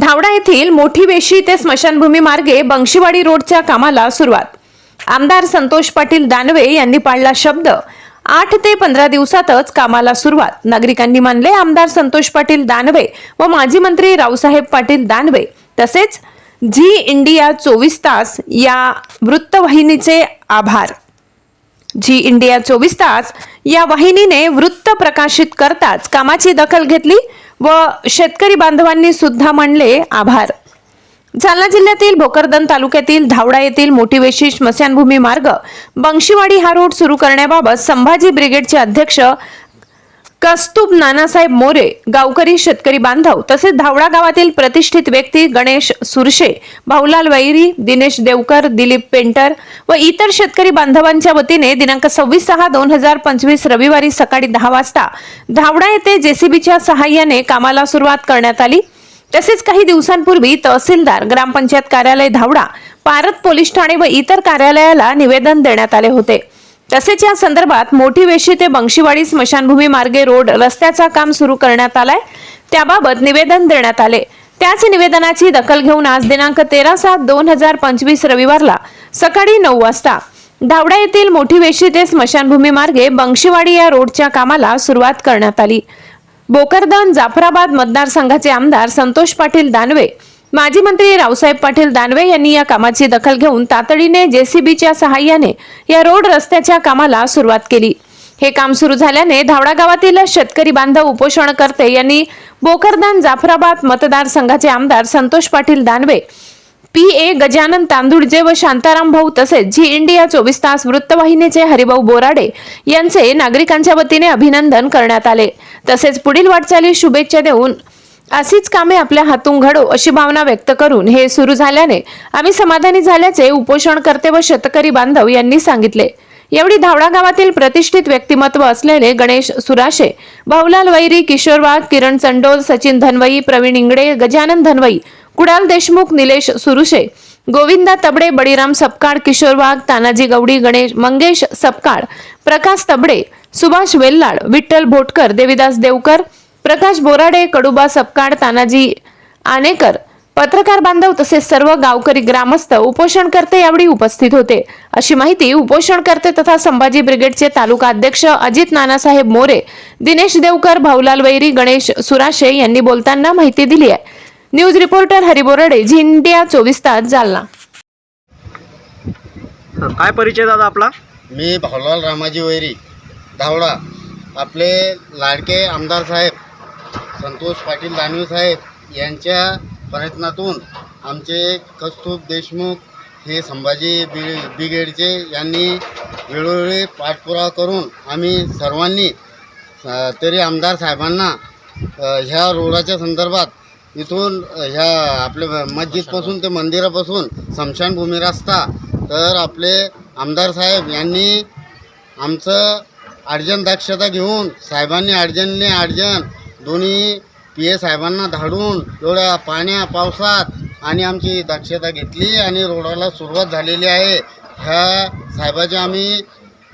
धावडा येथील मोठी वेशी ते स्मशानभूमी मार्गे बंशीवाडी रोडच्या कामाला सुरुवात. आमदार संतोष पाटील दानवे यांनी पाळला शब्द. आठ ते पंधरा दिवसातच कामाला सुरुवात. नागरिकांनी मानले आमदार संतोष पाटील दानवे व माजी मंत्री रावसाहेब पाटील दानवे तसेच झी इंडिया चोवीस तास या वृत्तवाहिनीचे आभार. झी इंडिया चोवीस तास या वाहिनीने वृत्त प्रकाशित करताच कामाची दखल घेतली. व शेतकरी बांधवांनी सुद्धा म्हणले आभार. जालना जिल्ह्यातील भोकरदन तालुक्यातील धावडा येथील मोटिवेशी स्मशानभूमी मार्ग बंशीवाडी हा रोड सुरू करण्याबाबत संभाजी ब्रिगेडचे अध्यक्ष कस्तुब नानासाहेब मोरे गावकरी शेतकरी बांधव तसेच धावडा गावातील प्रतिष्ठित व्यक्ती गणेश सुरशे भाऊलाल वैरी दिनेश देवकर दिलीप पेंटर व इतर शेतकरी बांधवांच्या वतीने दिनांक सव्वीस सहा दोन हजार पंचवीस रविवारी सकाळी दहा वाजता धावडा येथे जेसीबीच्या सहाय्याने कामाला सुरुवात करण्यात आली. तसेच काही दिवसांपूर्वी तहसीलदार ग्रामपंचायत कार्यालय धावडा पारत पोलीस ठाणे व इतर कार्यालयाला निवेदन देण्यात आले होते. तसेच या संदर्भात मोठी वेशी ते बंशीवाडी स्मशानभूमी मार्गे रोड रस्त्याचा काम सुरू करण्यात आलाय. त्याबाबत निवेदन देण्यात आले. त्याच निवेदनाची दखल घेऊन आज दिनांक तेरा सात दोन हजार पंचवीस रविवारला सकाळी नऊ वाजता धावडा येथील मोठी वेशी ते स्मशानभूमी मार्गे बंशीवाडी या रोडच्या कामाला सुरुवात करण्यात आली. बोकरदन जाफराबाद मतदारसंघाचे आमदार संतोष पाटील दानवे माजी मंत्री रावसाहेब पाटील दानवे यांनी या कामाची दखल घेऊन तातडीने जेसीबीच्या सहाय्याने या रोड रस्त्याच्या कामाला सुरुवात केली. हे काम सुरू झाल्याने धावडा गावातील शेतकरी बांधव उपोषणकर्ते यांनी बोकरदान जाफराबाद मतदारसंघाचे आमदार संतोष पाटील दानवे पी ए गजानन तांदुळजे व शांताराम भाऊ तसेच झी इंडिया चोवीस तास वृत्तवाहिनीचे हरिभाऊ बोराडे यांचे नागरिकांच्या वतीने अभिनंदन करण्यात आले. तसेच पुढील वाटचाली शुभेच्छा देऊन अशीच कामे आपल्या हातून घडो अशी भावना व्यक्त करून हे सुरू झाल्याने आम्ही समाधानी झाल्याचे उपोषणकर्ते व शेतकरी बांधव यांनी सांगितले. एवढी धावडा गावातील प्रतिष्ठित व्यक्तिमत्व असलेले गणेश सुराशे भाऊलाल वैरी किशोर वाघ किरण चंडोल सचिन धनवई प्रवीण इंगडे गजानन धनवई कुडाल देशमुख निलेश सुरुशे गोविंदा तबडे बळीराम सपकाळ किशोर वाघ तानाजी गवडी गणेश मंगेश सपकाळ प्रकाश तबडे सुभाष वेल्लाड विठ्ठल भोटकर देविदास देवकर प्रकाश बोराडे कडुबा सपकाळ तानाजी आनेकर पत्रकार बांधव तसेच सर्व गावकरी ग्रामस्थ उपोषणकर्ते यावेळी उपस्थित होते. अशी माहिती उपोषणकर्ते तथा संभाजी ब्रिगेडचे तालुका अध्यक्ष अजित नानासाहेब मोरे दिनेश देवकर भाऊलाल वैरी गणेश सुराशे यांनी बोलताना माहिती दिली आहे. News reporter Hari Borade Zee India चोवीस तास जालना. काय परिचय दादा आपला? मी भाऊलाल रामाजी वैरी धावडा. आपले लाडके आमदार साहेब संतोष पाटील दानवे साहेब यांच्या प्रयत्नातून आमचे कस्तूर देशमुख हे संभाजी बि ब्रिगेडचे यांनी वेळोवेळी पाठपुरावा करून आम्ही सर्वांनी तरी आमदार साहेबांना ह्या रोडाच्या संदर्भात इथून ह्या आपल्या मस्जिदपासून ते मंदिरापासून स्मशानभूमी रस्ता तर आपले आमदार साहेब यांनी आमचं अडचण दक्षता घेऊन साहेबांनी अडचणने अर्जन दोन्ही पी ए साहेबांना धाडून एवढ्या पाण्या पावसात आणि आमची दक्षता घेतली आणि रोडाला सुरुवात झालेली आहे. ह्या साहेबाचे आम्ही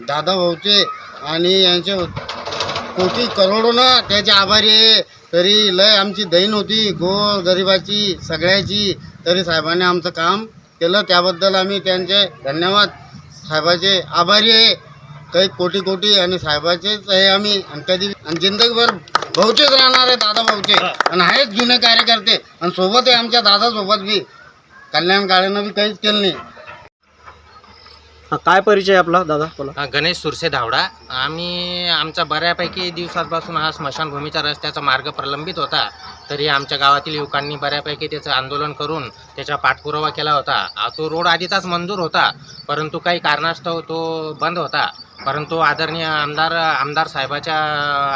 दादा भाऊचे आणि यांचे कोटी करोडोनं त्याचे आभारी आहे. तरी लय आमची दैन होती गोर गरिबाची सगळ्याची. तरी साहेबांनी आमचं काम केलं. त्याबद्दल आम्ही त्यांचे धन्यवाद. साहेबाचे आभारी आहे. काही कोटी कोटी आणि साहेबाचेच आहे आम्ही. आणि कधी आणि जिंदगीभर भाऊचेच राहणार आहे दादा भाऊचे. आणि आहेत जुने कार्यकर्ते. आणि सोबत आहे आमच्या दादासोबत बी. कल्याण काळेनं बी काहीच केलं नाही. हा, काय परिचय आपला दादा बोला. हा, गणेश सुरसे धावडा. आम्ही आमचा बऱ्यापैकी दिवसांपासून हा स्मशानभूमीचा रस्त्याचा मार्ग प्रलंबित होता. तरी आमच्या गावातील युवकांनी बऱ्यापैकी त्याचं आंदोलन करून त्याचा पाठपुरावा केला होता. आ, तो रोड आधीचाच मंजूर होता. परंतु काही कारणास्तव तो बंद होता. परंतु आदरणीय आमदार आमदार साहेबाच्या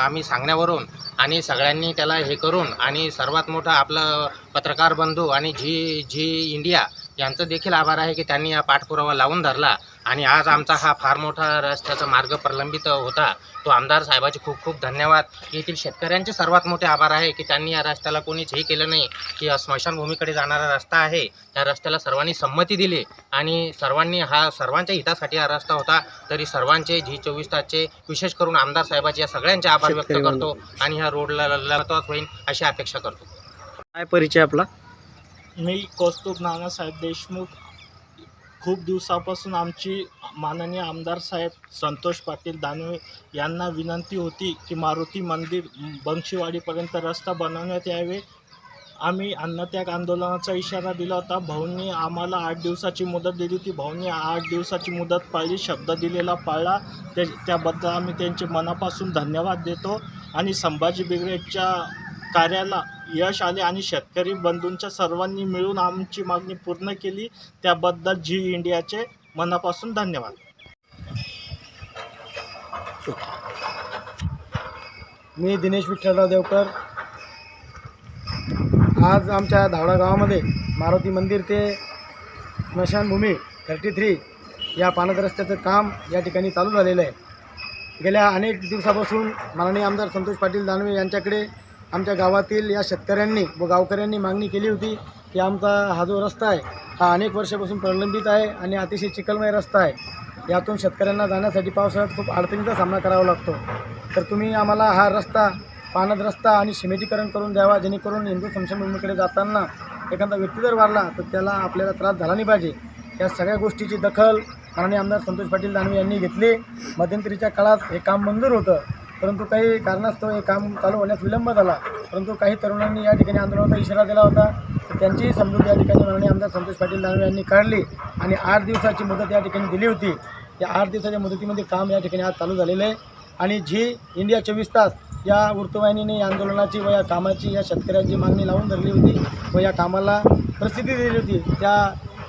आम्ही सांगण्यावरून आणि सगळ्यांनी त्याला हे करून आणि सर्वात मोठं आपलं पत्रकार बंधू आणि झी झी इंडिया यांचं देखील आभार आहे की त्यांनी हा पाठपुरावा लावून धरला. आणि आज आमचा हा फार मोठा रस्त्याचा मार्ग प्रलंबित होता. तो आमदार साहेबाचे खूप खूप धन्यवाद. येथील शेतकऱ्यांचे सर्वात मोठे आभार आहे की त्यांनी या रस्त्याला कोणीच हे केलं नाही की हा स्मशानभूमीकडे जाणारा रस्ता आहे. त्या रस्त्याला सर्वांनी संमती दिली आणि सर्वांनी हा सर्वांच्या हितासाठी हा रस्ता होता. तरी सर्वांचे झी चोवीस तासचे विशेष करून आमदार साहेबाचे या सगळ्यांचे आभार व्यक्त करतो आणि ह्या रोडला होईल अशी अपेक्षा करतो. काय परिचय आपला? मी कौस्तुभ नानासाहेब देशमुख खूप दिवसापासून आमची माननीय आमदार साहेब संतोष पाटील दानवे यांना विनंती होती की मारुती मंदिर बंशीवाडीपर्यंत रस्ता बनवण्यात यावे. आम्ही अन्नत्याग आंदोलनाचा इशारा दिला होता. भाऊंनी आम्हाला आठ दिवसाची मुदत दिली होती. भाऊंनी आठ दिवसाची मुदत पाळली शब्द दिलेला पाळला. ते त्याबद्दल आम्ही त्यांचे मनापासून धन्यवाद देतो. आणि संभाजी ब्रिगेडच्या कार्याला यश आले आणि शेतकरी बंधूंच्या सर्वांनी मिळून आमची मागणी पूर्ण केली त्याबद्दल जी इंडियाचे मनापासून धन्यवाद. मी दिनेश विठ्ठलराव देवकर. आज आमच्या धावडा गावामध्ये मारुती मंदिर ते स्मशानभूमी थर्टी थ्री या पानद रस्त्याचं काम या ठिकाणी चालू झालेलं आहे. गेल्या अनेक दिवसापासून माननीय आमदार संतोष पाटील दानवे यांच्याकडे आमच्या गावातील या शेतकऱ्यांनी व गावकऱ्यांनी मागणी केली होती की आमचा हा जो रस्ता आहे हा अनेक वर्षापासून प्रलंबित आहे आणि अतिशय चिखलमय रस्ता आहे. यातून शेतकऱ्यांना जाण्यासाठी पावसाळ्यात खूप अडचणीचा सामना करावा लागतो. तर तुम्ही आम्हाला हा रस्ता पानद रस्ता आणि सिमेटीकरण करून द्यावा जेणेकरून हिंदू संशमभूमीकडे जाताना एखादा व्यक्ती जर वारला तर त्याला आपल्याला त्रास झाला नाही पाहिजे. या सगळ्या गोष्टीची दखल माननीय आमदार संतोष पाटील दानवे यांनी घेतली. मध्यंतरीच्या काळात हे काम मंजूर होतं. परंतु काही कारणास्तव हे काम चालू होण्यास विलंब झाला. परंतु काही तरुणांनी या ठिकाणी आंदोलनाचा इशारा दिला होता. तर त्यांचीही समजूत या ठिकाणी माननीय आमदार संतोष पाटील दानवे यांनी काढली आणि आठ दिवसाची मुदत या ठिकाणी दिली होती. या आठ दिवसाच्या मुदतीमध्ये काम या ठिकाणी आज चालू झालेलं आहे. आणि झी इंडिया चोवीस तास या वृत्तवाहिनीने या आंदोलनाची व या कामाची या शेतकऱ्यांची मागणी लावून धरली होती व या कामाला प्रसिद्धी दिली होती. त्या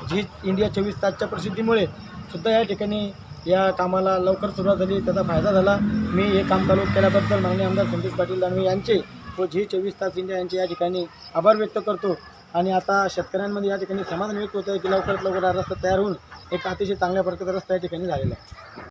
झी इंडिया चोवीस तासच्या प्रसिद्धीमुळे सुद्धा या ठिकाणी या कामाला लवकर सुरुवात झाली त्याचा फायदा झाला. मी हे काम चालू केल्याबद्दल माननीय आमदार संतोष पाटील दानवे यांचे व झी चोवीस तास इंडिया यांचे या ठिकाणी आभार व्यक्त करतो. आणि आता शेतकऱ्यांमध्ये या ठिकाणी समाधान व्यक्त होतं आहे की लवकरात लवकर हा रस्ता तयार होऊन एक अतिशय चांगल्या प्रकारचा रस्ता या ठिकाणी झालेला आहे.